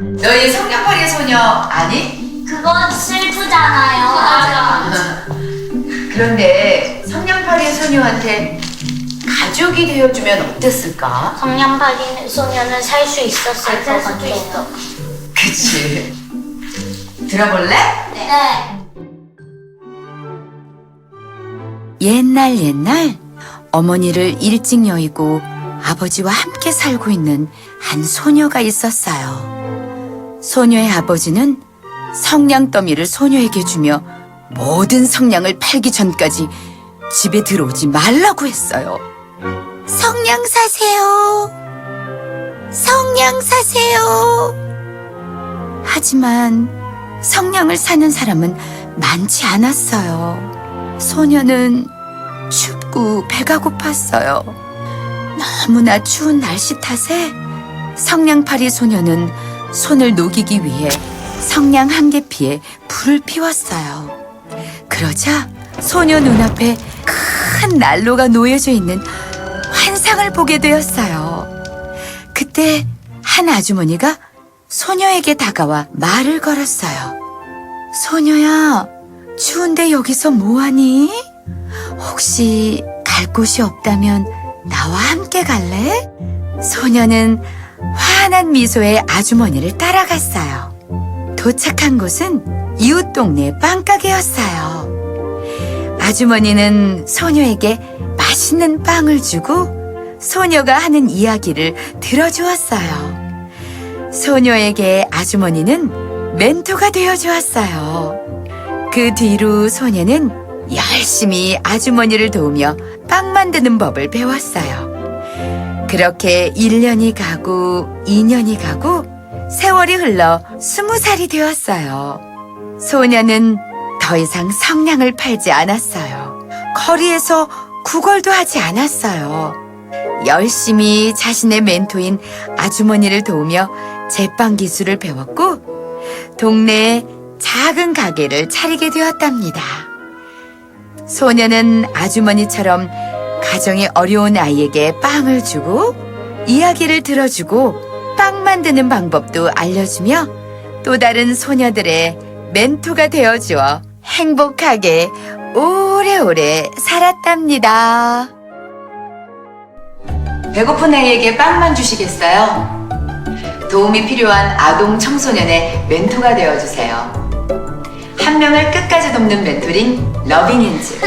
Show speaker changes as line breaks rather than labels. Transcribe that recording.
너희 성냥팔이의 소녀 아니?
그건 슬프잖아요. 맞아.
그런데 성냥팔이의 소녀한테 가족이 되어주면 어땠을까?
성냥팔이 소녀는 살 수 있었을 것 같아요.
그치. 들어볼래?
네.
옛날 옛날 어머니를 일찍 여의고 아버지와 함께 살고 있는 한 소녀가 있었어요. 소녀의 아버지는 성냥 더미를 소녀에게 주며 모든 성냥을 팔기 전까지 집에 들어오지 말라고 했어요. 성냥 사세요. 성냥 사세요. 하지만 성냥을 사는 사람은 많지 않았어요. 소녀는 춥고 배가 고팠어요. 너무나 추운 날씨 탓에 성냥팔이 소녀는 손을 녹이기 위해 성냥 한 개피에 불을 피웠어요. 그러자 소녀 눈앞에 큰 난로가 놓여져 있는 환상을 보게 되었어요. 그때 한 아주머니가 소녀에게 다가와 말을 걸었어요. 소녀야, 추운데 여기서 뭐하니? 혹시 갈 곳이 없다면 나와 함께 갈래? 소녀는 환한 미소의 아주머니를 따라갔어요. 도착한 곳은 이웃 동네 빵가게였어요. 아주머니는 소녀에게 맛있는 빵을 주고 소녀가 하는 이야기를 들어주었어요. 소녀에게 아주머니는 멘토가 되어 주었어요. 그 뒤로 소녀는 열심히 아주머니를 도우며 빵 만드는 법을 배웠어요. 그렇게 1년이 가고 2년이 가고 세월이 흘러 20살이 되었어요. 소녀는 더 이상 성냥을 팔지 않았어요. 거리에서 구걸도 하지 않았어요. 열심히 자신의 멘토인 아주머니를 도우며 제빵 기술을 배웠고 동네에 작은 가게를 차리게 되었답니다. 소녀는 아주머니처럼 가정이 어려운 아이에게 빵을 주고 이야기를 들어주고 빵 만드는 방법도 알려주며 또 다른 소녀들의 멘토가 되어 주어 행복하게 오래오래 살았답니다.
배고픈 아이에게 빵만 주시겠어요? 도움이 필요한 아동 청소년의 멘토가 되어 주세요. 한 명을 끝까지 돕는 멘토링 러빙인즈.